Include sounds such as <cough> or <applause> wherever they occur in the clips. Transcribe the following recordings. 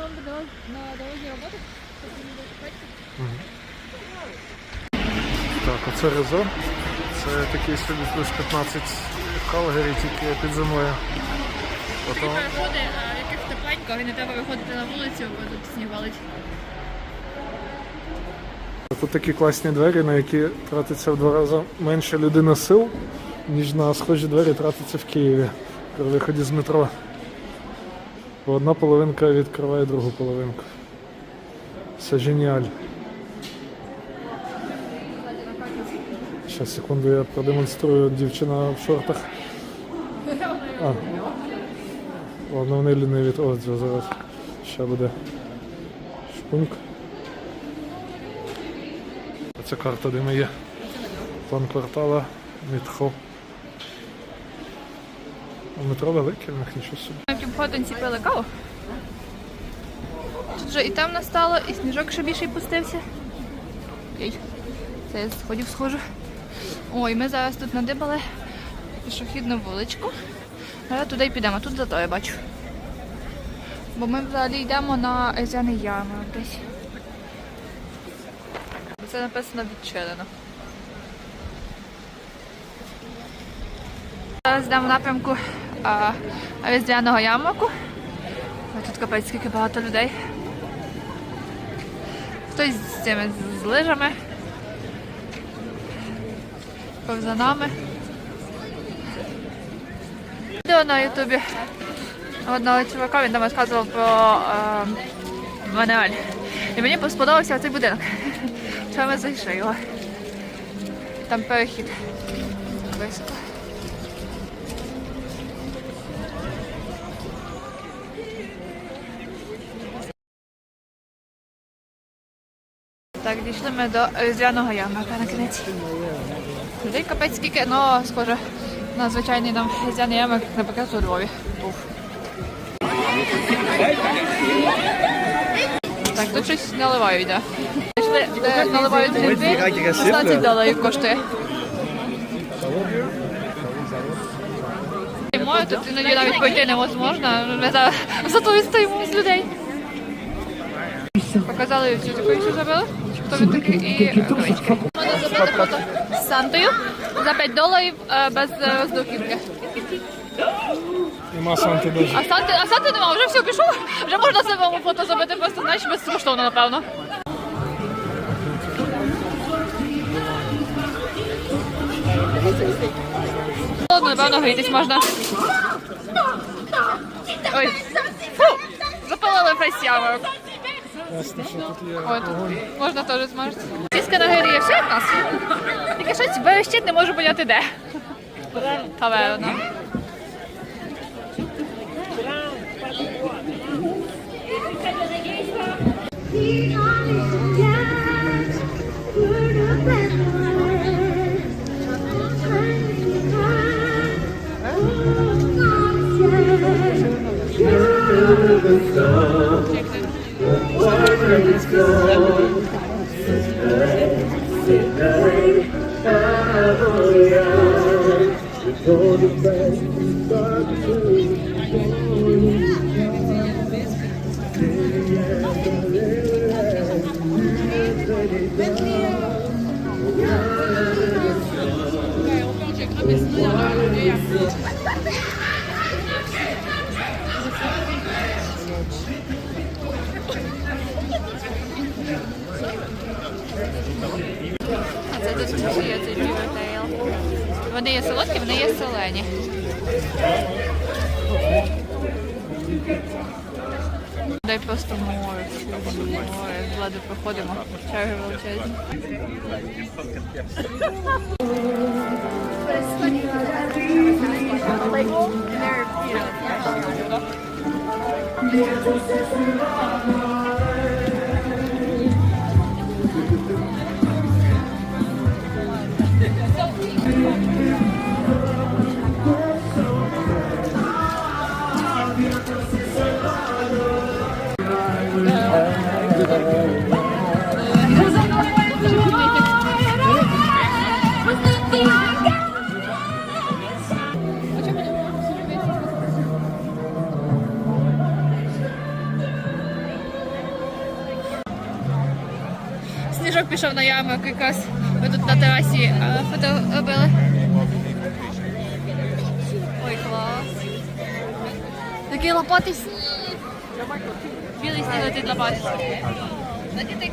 вам буде на дорозі роботи? Так, оце резо. Це такий собі плюс 15 калорій, тільки під землею. Потім Переходи, яких тепленько, і не треба виходити на вулицю, бо тут сніг валить. тут такі класні двері, на які тратиться в два рази менше людина сил, ніж на схожі двері тратиться в Києві при виході з метро. Одна половинка відкриває другу половинку. Це геніаль. Зараз, секунду, я продемонструю дівчина в шортах. А. Ладно, вони ліниві. О, це зараз. Ще буде. Шпуньк. Це карта, де ми є. План квартала, метро. А Метро велике, в них нічого собі. Ми пили каву. Тут вже і темно стало, і сніжок ще більше пустився. Ой, це я сходів схожу. Ой, ми зараз тут надибали пішохідну вуличку. Але туди й підемо, тут зато я бачу. Бо ми взагалі йдемо на Езяний ярмарок десь. Це написано відчинено. Зараз йдемо в напрямку а, різдвяного ярмарку. Тут капець скільки багато людей. Хтось з цими з лижами, ковзанами. Відео на ютубі одного чувака, він там розказував про е, Мануель. І мені сподобався цей будинок. Чому ми зайшли його? Там перехід. Високо. Так, дійшли ми до різдвяного ярмарка на кінець. Людей капець скільки, ну, схоже, на звичайний нам різдвяний ярмарк, наприклад, у Львові був. Так, тут щось наливають, да. Знайшли, де наливають гриби, 16 доларів коштує. Мою тут іноді навіть пройти невозможно, ми зараз зато відстоїмо з людей. Показали всю таку іншу забили, такий і рукавички. Можна зробити фото з Сантою за 5 доларів без роздухівки. Нема санти даже. А Санти, а Санти нема, вже все пішов. Вже можна самому фото зробити, просто знаєш, безкоштовно, напевно. Ладно, напевно, грітись можна. Ой. Фу! Запалили ярмарок. Ясно, що тут є. Ой, тут можна теж змажити. Сіська на гирі є все як нас. Тільки щось берещить, не можу поняти де. Таверна. praise God. Sister, sister, hallelujah. For the best God to Bentley, тут є цей джівертейл. Вони є солодкі, вони є солені. Дай просто море, море, владу проходимо. Черги величезні. Like, they're, you know, пішов на ямок якраз. Ми тут на терасі е, фото робили. Ой, клас. Такий лопатий сніг. Білий сніг летить лопатий. На дітей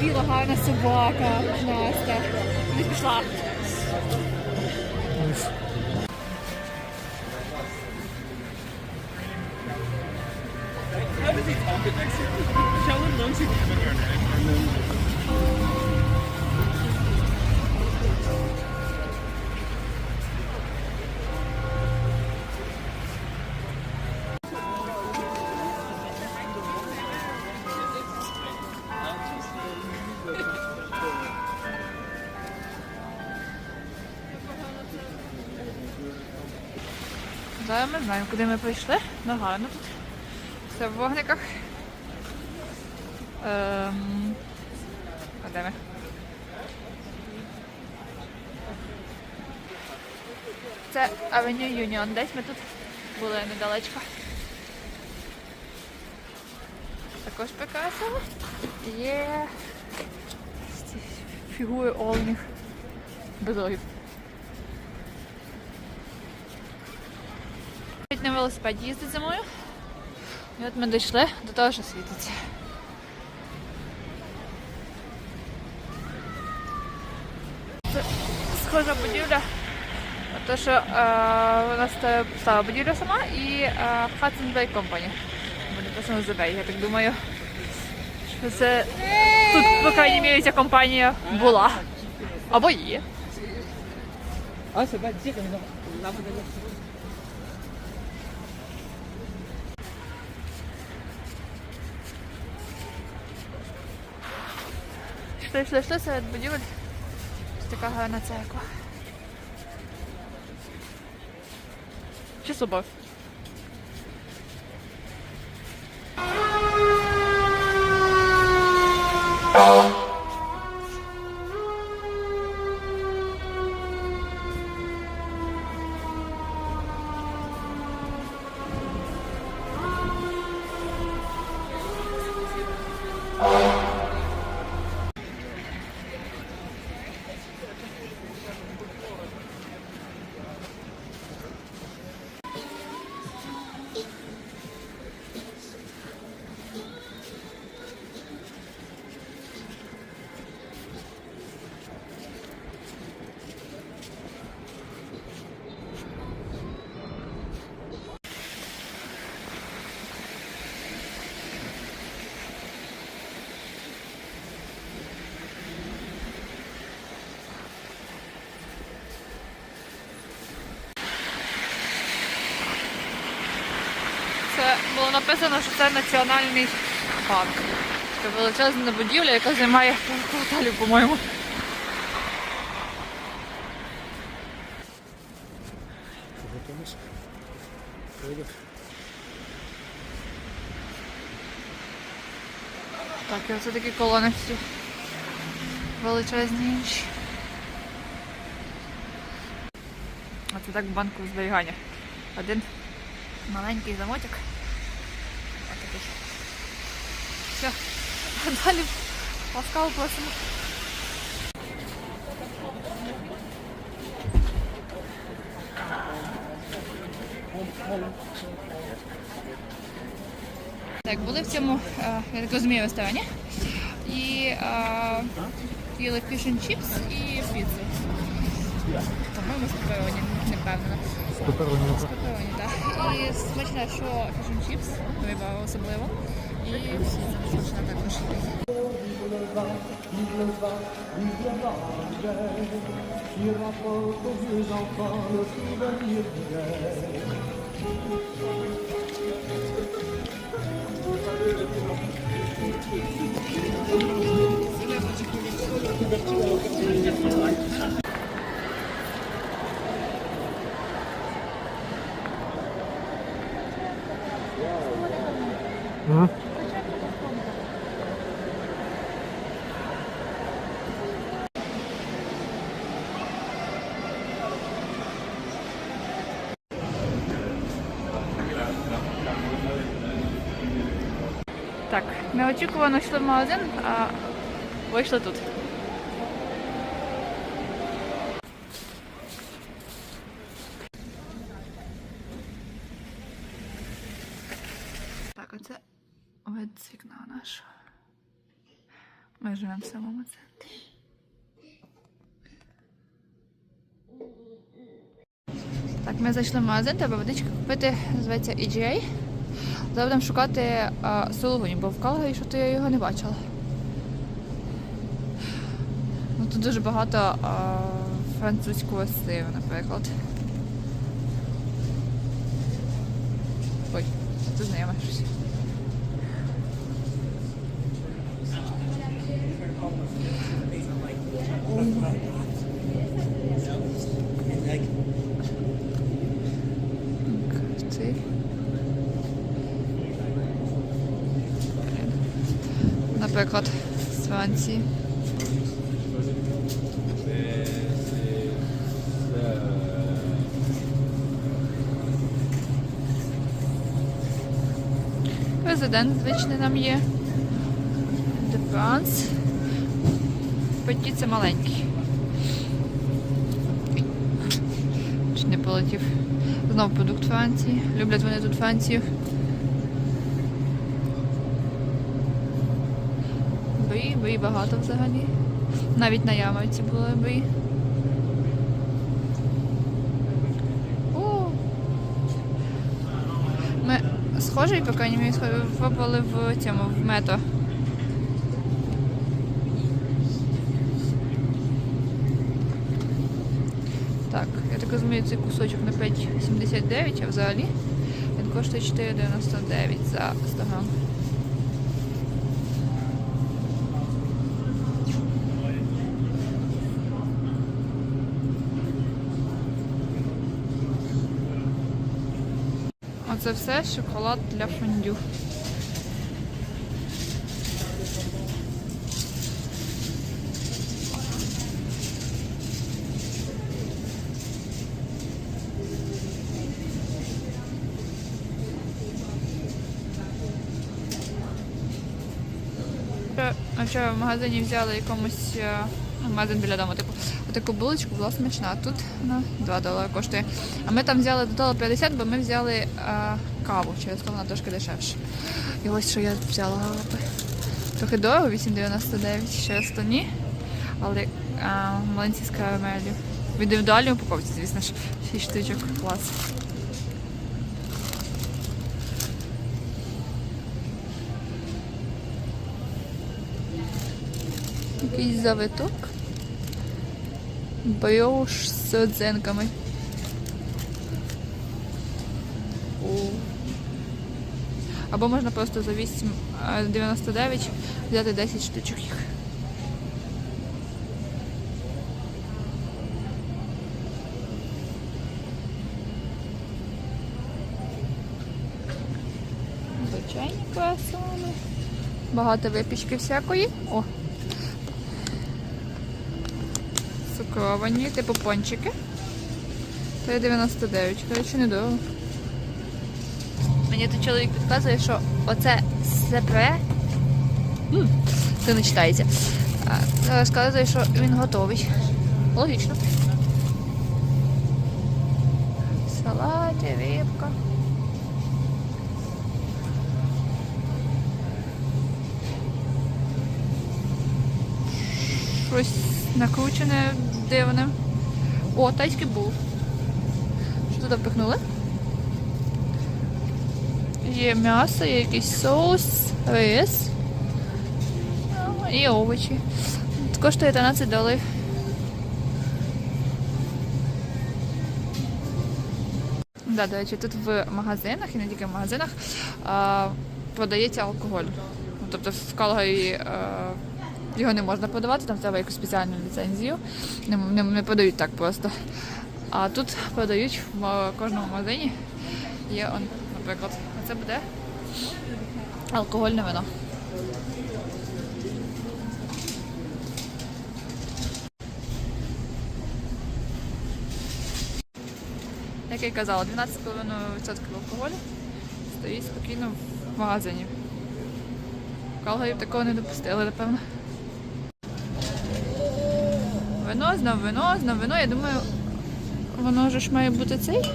Така біла гарна собака. Настя. Не пішла. Зараз ми знаємо, куди ми прийшли. Ну тут. Все в вогниках. Ем... А де ми? Це Авеню Юніон. Десь ми тут були недалечко. Також прикрасили. Є фігури оленів. Без рогів. Навіть на велосипеді їздить зимою. І от ми дійшли до того, що світиться. Схожа будівля. То, що е, у нас стара будівля сама і е, Hudson Bay Company. Буде написано The Bay, я так думаю. Що це тут, по крайній мірі, ця компанія була. Або є. Ah, c'est pas Йшли, йшли, йшли серед будівель. Ось така гарна церква. Чи собор? Це було написано, що це національний парк. Така величезна будівля, яка займає кварталів, по-моєму. Так, і оце такі колони всі величезні інші. А це так банку зберігання. Один маленький замотик. Отакий. Все. А далі Паскал просимо. Так, були в цьому, е, я так розумію, ресторані. І е, їли and chips і піцу. По-моєму, з пепероні, не впевнена. Пепероні. Пепероні, так. І смачне, що and chips, риба особливо. І всі смачне також. Мгм. Так, неочікувано йшли в магазин, а вийшли тут. Так, оце вид з вікна нашого. Ми живемо в самому центрі. Так, ми зайшли в магазин, треба водички купити, називається EGA. Зараз шукати а, бо в Калгарі що то я його не бачила. Ну, тут дуже багато а, французького сиру, наприклад. Ой, тут знайоме щось. Цей. Наприклад, з Франції. Президент звичний нам є. Де Франс. Петі це маленький. Чи не полетів? Знов продукт Франції. Люблять вони тут Францію. Бої, багато взагалі. Навіть на ямовці були бої. Ми схожий, поки не попали в цьому в мето. Так, я так розумію, цей кусочок на 5,79, а взагалі він коштує 4,99 за 100 грам. Оце все шоколад для фондю. Вчора- в магазині взяли якомусь е, магазин біля дому, типу, таку булочку була смачна. а Тут вона 2 долари коштує. А ми там взяли до долара 50, бо ми взяли е, каву, через то вона трошки дешевша. І ось що я взяла. Трохи дорого, 8,99 через то ні. Але е, маленькі з карамелью. В індивідуальній упаковці, звісно ж, 6 штучок клас. Якийсь завиток. Брioш з родзинками. Або можна просто за 8,99 взяти 10 штучок їх. Звичайні круасани. Багато випічки всякої. О, Цукровані, типу пончики. 3,99. Коротше, недорого. Мені тут чоловік підказує, що оце сепре. Це не читається. Розказує, що він готовий. Логічно. Салати, рибка. Щось накручене дивне. О, тайський був. Що туди впихнули? Є м'ясо, є якийсь соус, рис і овочі. Коштує 13 доларів. Да, до речі, тут в магазинах і не тільки в магазинах продається алкоголь. Ну, Тобто в Калгарі а, його не можна продавати, там треба якусь спеціальну ліцензію. Не, не, не продають так просто. А тут продають в кожному магазині. Є, он, наприклад, це буде алкогольне вино. Як я й казала, 12,5% алкоголю стоїть спокійно в магазині. В Калгарі такого не допустили, напевно. Вино, знов вино, знов вино. Я думаю, воно же ж має бути цей.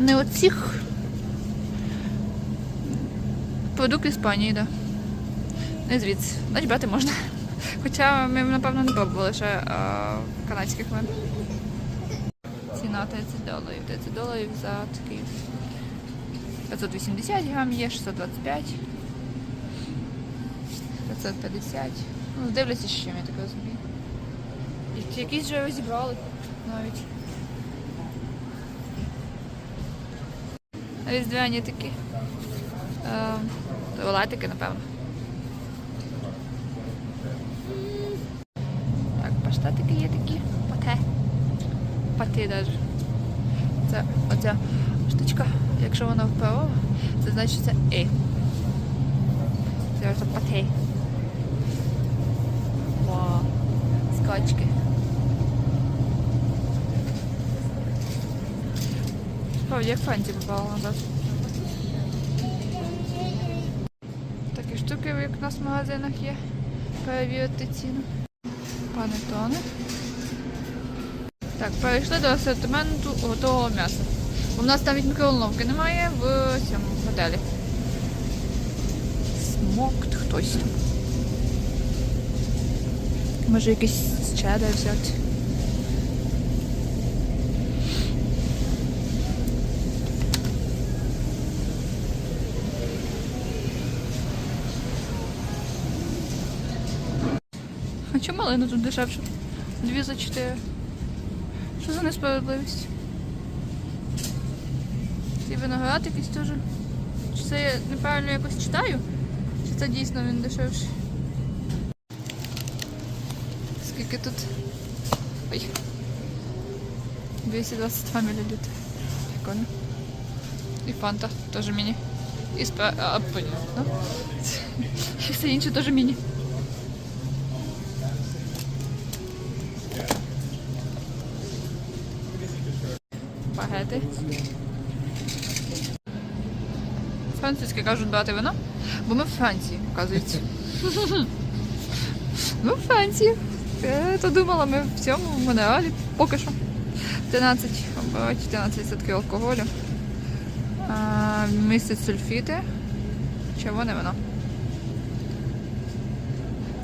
Не оцих. Продукт Іспанії, так. Да. Не звідси. Значить брати можна. Хоча ми, напевно, не пробували ще а, канадських вин. Ціна 30 доларів. 30 доларів за такий. 580 грам є, 625. 550. Ну, дивляться, чим, я так розумію. І Якісь вже розібрали навіть. Різдвяні такі. Е, туалетики, напевно. Так, паштетики є такі. Пате. Пати даже. Це оця штучка, якщо вона впала, це значить це і. Це пате. Справді, як фанті попала назад. Такі штуки, як у нас в магазинах є. Перевірити ціну. Панетони. Так, перейшли до асортименту готового м'яса. У нас навіть мікроволновки немає в цьому готелі. Смокт хтось там. Може якийсь чеддер взяти. А чому малина тут дешевше? Дві за чотири. Що за несправедливість? Цей виноград якийсь теж. Чи це я неправильно якось читаю? Чи це дійсно він дешевший? Скільки тут? Ой. 222 мл. Прикольно. І фанта теж міні. І спа... А, понятно. <laughs> І все інше теж міні. Французьке кажуть брати вино, бо ми в Франції, оказується. Ми в Франції. Я то думала, ми в цьому в Монреалі поки що. 13, оберуть 14% алкоголю. А, містить сульфіти. Червоне вино.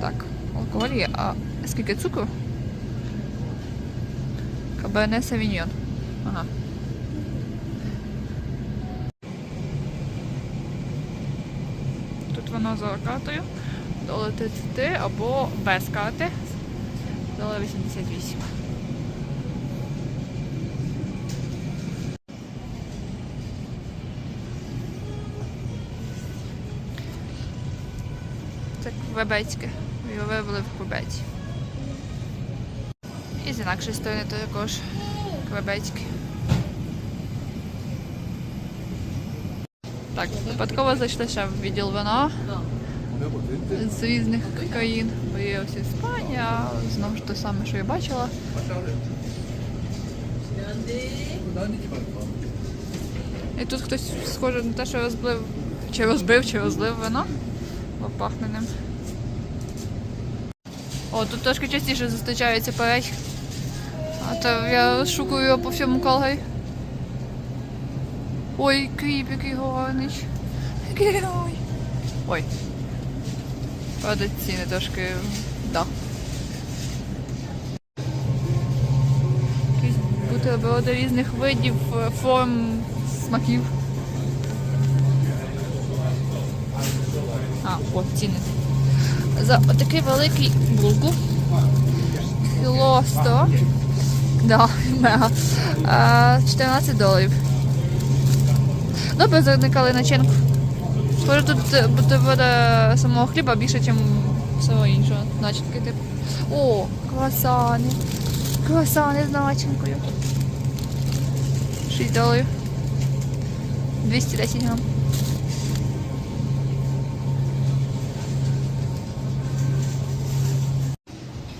Так, алкоголь є. А скільки цукру? Каберне Савіньйон. Ага. Воно за картою. Долар 33 або без карти. Долар 88. Це квебецьке. Його вивели в Квебеці. І з інакшої сторони також квебецьке. Так, випадково зайшли ще в відділ вина з різних країн. Бо є ось Іспанія, знову ж те саме, що я бачила. І тут хтось схоже на те, що розбив, чи розбив, чи розлив вино, бо пахне ним. О, тут трошки частіше зустрічається переч. А то я шукаю його по всьому Калгарі. Ой, кріп, який гарний. Який герой. Ой. Правда, ціни трошки. Да. Якісь бутерброди різних видів, е, форм, смаків. А, о, ціни. За отакий великий булку. Кіло 100. Да, мега. 14 доларів. Добре заникали начинку. Схоже, тут е, бутерброда самого хліба більше, ніж всього іншого. Начинки типу. О, круасани. Круасани з начинкою. 6 доларів. 210 грам.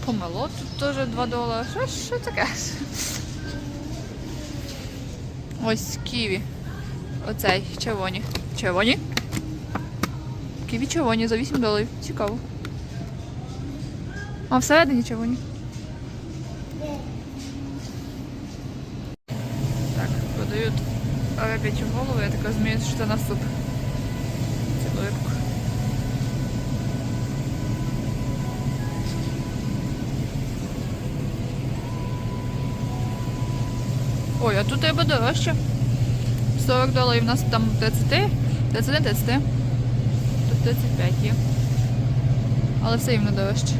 Помело тут теж 2 долари. Що, що таке? Ось ківі. Оцей, червоні. Червоні? Ківі червоні за 8 доларів. Цікаво. А всередині червоні. Так, продають ребячу голову, я так розумію, що це на суп. Цю рибку. Ой, а тут треба дорожче. 40 доларів у нас там 30, 31, 30. Тут 35 є. Але все рівно дорожче.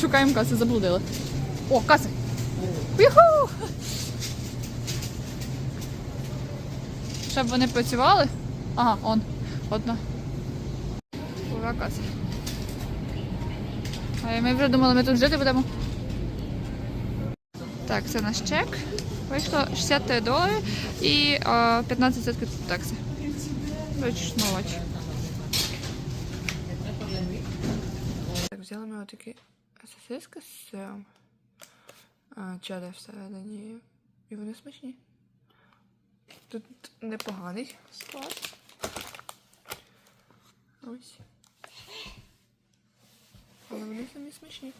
Шукаємо каси, заблудили. О, каси! Юху! Щоб вони працювали. Ага, он. Одна. Ура. А ми вже думали, ми тут жити будемо. Так, це наш чек. Вийшло 63 долари і а, 15 центрів такси. Ручнувач. Так, взяли ми отакі сосиски з сиром. А, чеддер всередині. І вони смачні. Тут непоганий склад. Ось. Але вони самі смачні.